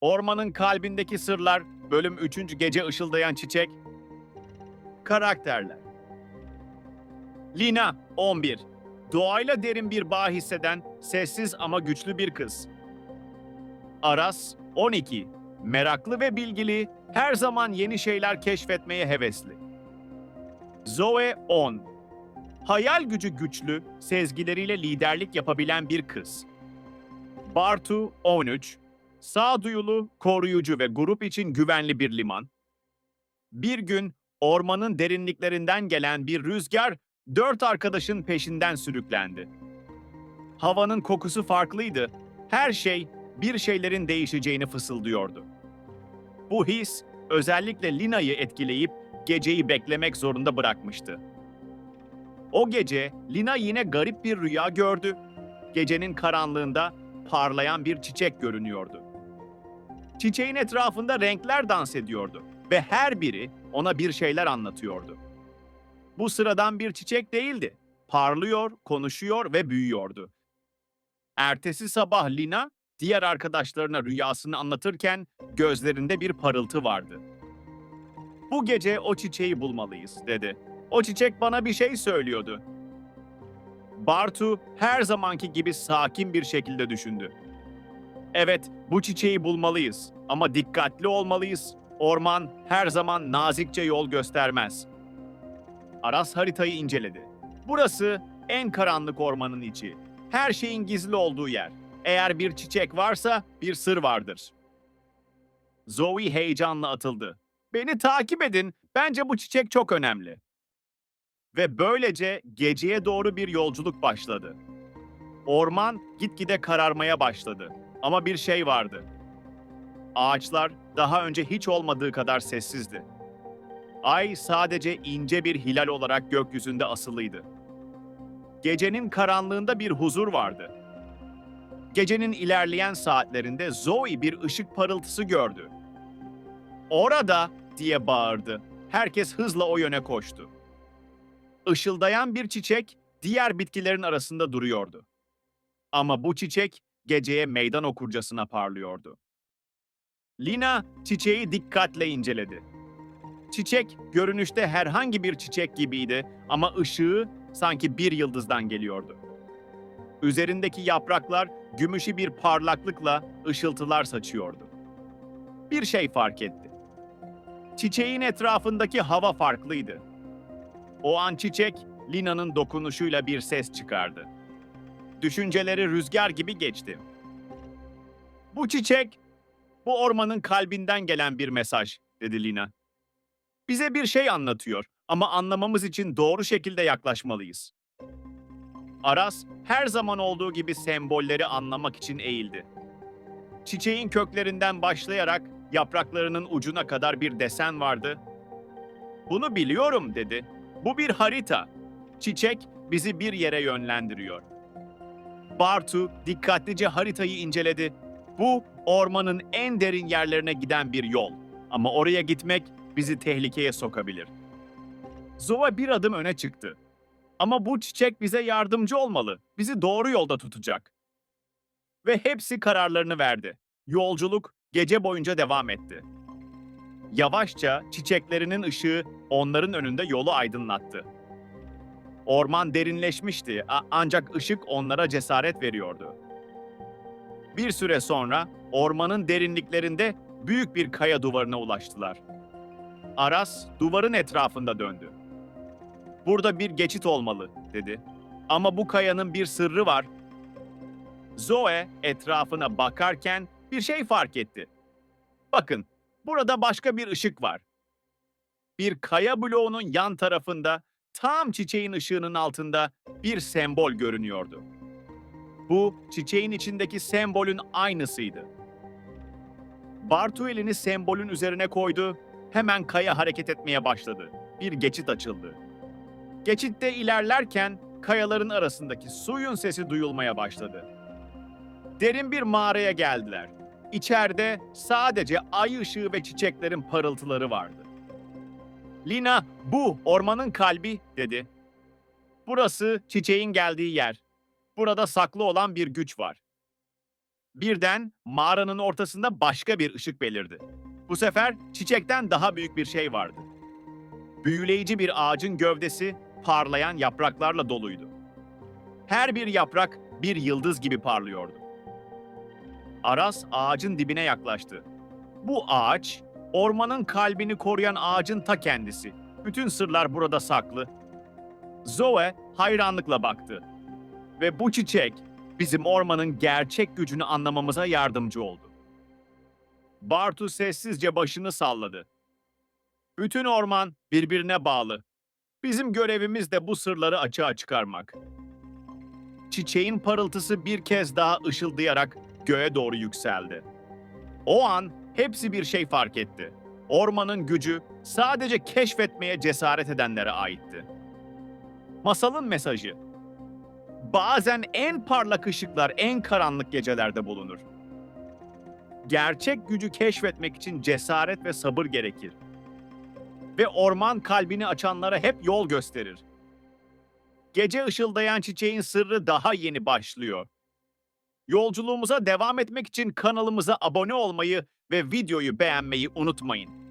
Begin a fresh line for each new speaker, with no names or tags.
Ormanın kalbindeki sırlar, bölüm 3. gece ışıldayan çiçek. Karakterler. Lina, 11. Doğayla derin bir bağ hisseden, sessiz ama güçlü bir kız. Aras, 12. Meraklı ve bilgili, her zaman yeni şeyler keşfetmeye hevesli. Zoe, 10. Hayal gücü güçlü, sezgileriyle liderlik yapabilen bir kız. Bartu, 13. Sağduyulu, koruyucu ve grup için güvenli bir liman. Bir gün ormanın derinliklerinden gelen bir rüzgar dört arkadaşın peşinden sürüklendi. Havanın kokusu farklıydı. Her şey bir şeylerin değişeceğini fısıldıyordu. Bu his özellikle Lina'yı etkileyip geceyi beklemek zorunda bırakmıştı. O gece Lina yine garip bir rüya gördü. Gecenin karanlığında parlayan bir çiçek görünüyordu. Çiçeğin etrafında renkler dans ediyordu ve her biri ona bir şeyler anlatıyordu. Bu sıradan bir çiçek değildi. Parlıyor, konuşuyor ve büyüyordu. Ertesi sabah Lina diğer arkadaşlarına rüyasını anlatırken gözlerinde bir parıltı vardı. Bu gece o çiçeği bulmalıyız dedi. O çiçek bana bir şey söylüyordu. Bartu her zamanki gibi sakin bir şekilde düşündü. Evet, bu çiçeği bulmalıyız ama dikkatli olmalıyız. Orman her zaman nazikçe yol göstermez. Aras haritayı inceledi. Burası en karanlık ormanın içi. Her şeyin gizli olduğu yer. Eğer bir çiçek varsa bir sır vardır. Zoe heyecanla atıldı. Beni takip edin. Bence bu çiçek çok önemli. Ve böylece geceye doğru bir yolculuk başladı. Orman gitgide kararmaya başladı. Ama bir şey vardı. Ağaçlar daha önce hiç olmadığı kadar sessizdi. Ay sadece ince bir hilal olarak gökyüzünde asılıydı. Gecenin karanlığında bir huzur vardı. Gecenin ilerleyen saatlerinde Zoe bir ışık parıltısı gördü. Orada diye bağırdı. Herkes hızla o yöne koştu. Işıldayan bir çiçek diğer bitkilerin arasında duruyordu. Ama bu çiçek geceye meydan okurcasına parlıyordu. Lina çiçeği dikkatle inceledi. Çiçek görünüşte herhangi bir çiçek gibiydi ama ışığı sanki bir yıldızdan geliyordu. Üzerindeki yapraklar gümüşü bir parlaklıkla ışıltılar saçıyordu. Bir şey fark etti. Çiçeğin etrafındaki hava farklıydı. O an çiçek Lina'nın dokunuşuyla bir ses çıkardı. Düşünceleri rüzgar gibi geçti. Bu çiçek, bu ormanın kalbinden gelen bir mesaj, dedi Lina. Bize bir şey anlatıyor ama anlamamız için doğru şekilde yaklaşmalıyız. Aras her zaman olduğu gibi sembolleri anlamak için eğildi. Çiçeğin köklerinden başlayarak yapraklarının ucuna kadar bir desen vardı. Bunu biliyorum dedi. Bu bir harita. Çiçek bizi bir yere yönlendiriyor. Bartu dikkatlice haritayı inceledi. Bu ormanın en derin yerlerine giden bir yol. Ama oraya gitmek bizi tehlikeye sokabilir. Zova bir adım öne çıktı. Ama bu çiçek bize yardımcı olmalı. Bizi doğru yolda tutacak. Ve hepsi kararlarını verdi. Yolculuk gece boyunca devam etti. Yavaşça çiçeklerinin ışığı onların önünde yolu aydınlattı. Orman derinleşmişti ancak ışık onlara cesaret veriyordu. Bir süre sonra ormanın derinliklerinde büyük bir kaya duvarına ulaştılar. Aras duvarın etrafında döndü. Burada bir geçit olmalı, dedi. Ama bu kayanın bir sırrı var. Zoe etrafına bakarken bir şey fark etti. Bakın, burada başka bir ışık var. Bir kaya bloğunun yan tarafında, tam çiçeğin ışığının altında bir sembol görünüyordu. Bu, çiçeğin içindeki sembolün aynısıydı. Bartu elini sembolün üzerine koydu, hemen kaya hareket etmeye başladı. Bir geçit açıldı. Geçitte ilerlerken kayaların arasındaki suyun sesi duyulmaya başladı. Derin bir mağaraya geldiler. İçeride sadece ay ışığı ve çiçeklerin parıltıları vardı. Lina, bu ormanın kalbi dedi. Burası çiçeğin geldiği yer. Burada saklı olan bir güç var. Birden mağaranın ortasında başka bir ışık belirdi. Bu sefer çiçekten daha büyük bir şey vardı. Büyüleyici bir ağacın gövdesi parlayan yapraklarla doluydu. Her bir yaprak bir yıldız gibi parlıyordu. Aras ağacın dibine yaklaştı. Bu ağaç, ormanın kalbini koruyan ağacın ta kendisi. Bütün sırlar burada saklı. Zoe hayranlıkla baktı. Ve bu çiçek bizim ormanın gerçek gücünü anlamamıza yardımcı oldu. Bartu sessizce başını salladı. Bütün orman birbirine bağlı. Bizim görevimiz de bu sırları açığa çıkarmak. Çiçeğin parıltısı bir kez daha ışıldayarak göğe doğru yükseldi. O an hepsi bir şey fark etti. Ormanın gücü sadece keşfetmeye cesaret edenlere aitti. Masalın mesajı. Bazen en parlak ışıklar en karanlık gecelerde bulunur. Gerçek gücü keşfetmek için cesaret ve sabır gerekir. Ve orman kalbini açanlara hep yol gösterir. Gece ışıldayan çiçeğin sırrı daha yeni başlıyor. Yolculuğumuza devam etmek için kanalımıza abone olmayı ve videoyu beğenmeyi unutmayın.